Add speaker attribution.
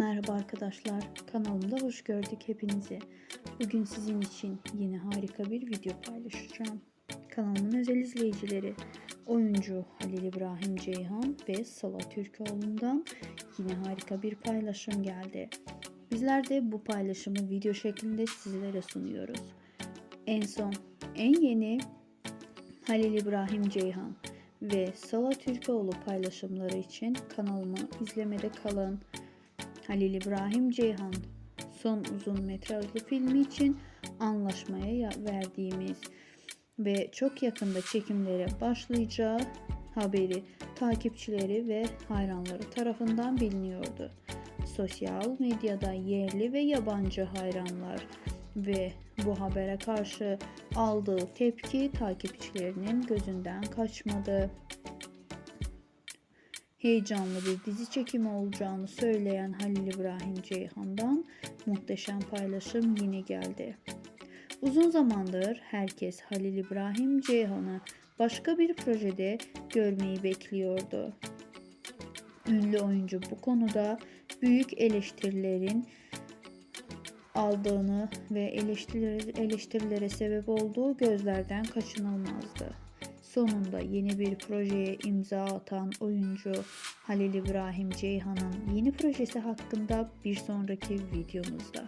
Speaker 1: Merhaba arkadaşlar, kanalımda hoş gördük hepinizi. Bugün sizin için yine harika bir video paylaşacağım. Kanalımın özel izleyicileri, oyuncu Halil İbrahim Ceyhan ve Sıla Türkoğlu'ndan yine harika bir paylaşım geldi. Bizler de bu paylaşımı video şeklinde sizlere sunuyoruz. En son, en yeni Halil İbrahim Ceyhan ve Sıla Türkoğlu paylaşımları için kanalımı izlemede kalın. Halil İbrahim Ceyhan son uzun metrajlı filmi için anlaşmaya ya- verdiğimiz ve çok yakında çekimlere başlayacağı haberi takipçileri ve hayranları tarafından biliniyordu. Sosyal medyada yerli ve yabancı hayranlar ve bu habere karşı aldığı tepki takipçilerinin gözünden kaçmadı heyecanlı bir dizi çekimi olacağını söyleyen Halil İbrahim Ceyhan'dan muhteşem paylaşım yine geldi. Uzun zamandır herkes Halil İbrahim Ceyhan'ı başka bir projede görmeyi bekliyordu. Ünlü oyuncu bu konuda büyük eleştirilerin aldığını ve eleştirilere, sebep olduğu gözlerden kaçınılmazdı. Sonunda yeni bir projeye imza atan oyuncu Halil İbrahim Ceyhan'ın yeni projesi hakkında bir sonraki videomuzda.